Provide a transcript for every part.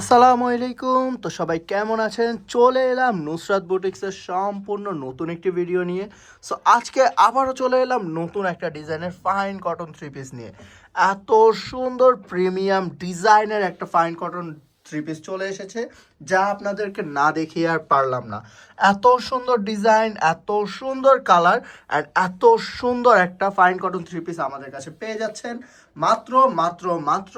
আসসালামু আলাইকুম। তো সবাই কেমন আছেন? চলে এলাম নুসরাত বুটিক্সের সম্পূর্ণ নতুন একটি ভিডিও নিয়ে। সো আজকে আবারও চলে এলাম নতুন একটা ডিজাইনের ফাইন কটন থ্রি পিস নিয়ে। এত সুন্দর প্রিমিয়াম ডিজাইনের একটা ফাইন কটন থ্রি পিস চলে এসেছে, যা আপনাদেরকে না দেখিয়ে আর পারলাম না। এত সুন্দর ডিজাইন এত সুন্দর কালার অ্যান্ড এত সুন্দর একটা ফাইন কটন থ্রি পিস আমাদের কাছে পেয়ে যাচ্ছেন। মাত্র মাত্র মাত্র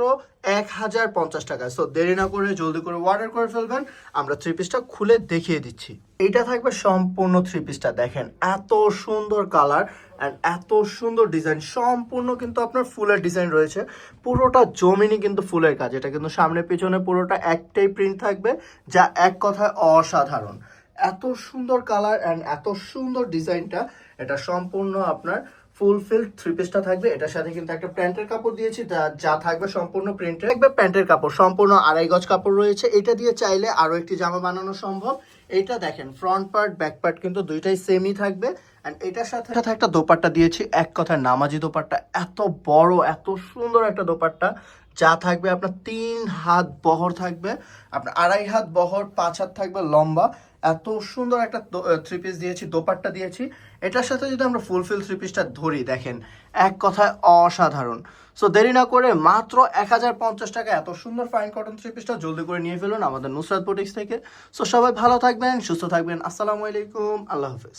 এক হাজার পঞ্চাশ টাকায়। সো দেরি না করে জলদি করে অর্ডার করে ফেলবেন। আমরা থ্রি পিসটা খুলে দেখিয়ে দিচ্ছি। এটা থাকবে সম্পূর্ণ থ্রি পিসটা দেখেন, এত সুন্দর কালার অ্যান্ড এত সুন্দর ডিজাইন সম্পূর্ণ কিন্তু আপনার ফুলের ডিজাইন রয়েছে। পুরোটা জমিনই কিন্তু ফুলের কাজ। এটা কিন্তু সামনে পিছনে পুরোটা একটাই প্রিন্ট থাকবে, যা এক কথায় অসাধারণ। এত সুন্দর কালার অ্যান্ড এত সুন্দর ডিজাইনটা এটা সম্পূর্ণ আপনার ফুলফিল থ্রি পিসটা থাকবে। এটার সাথে কিন্তু একটা প্যান্টের কাপড় দিয়েছি, যা- থাকবে সম্পূর্ণ প্রিন্টের থাকবে প্যান্টের কাপড়। সম্পূর্ণ আড়াই গজ কাপড় রয়েছে। এটা দিয়ে চাইলে আরও একটি জামা বানানো সম্ভব। এটা দেখেন ফ্রন্ট পার্ট ব্যাক পার্ট কিন্তু দুইটাই সেমই থাকবে। এন্ড এটার সাথে সাথে একটা দোপাট্টা দিয়েছি, এক কথায় নামাজি দোপাট্টা। এত বড়, এত সুন্দর একটা দোপাট্টা, যা থাকবে আপনার তিন হাত বহর থাকবে, আপনার আড়াই হাত বহর, পাঁচ হাত থাকবে লম্বা। এত সুন্দর একটা থ্রি পিস দিয়েছি, দোপাট্টা দিয়েছি। এটার সাথে যদি আমরা ফুলফিল থ্রি পিসটা ধরি, দেখেন, এক কথায় অসাধারণ। সো দেরি না করে মাত্র এক হাজার পঞ্চাশ টাকা, এত সুন্দর ফাইন কটন থ্রি পিসটা জলদি করে নিয়ে ফেলুন আমাদের নুসরাত বুটিক্স থেকে। সো সবাই ভালো থাকবেন, সুস্থ থাকবেন। আসসালামু আলাইকুম, আল্লাহ হাফেজ।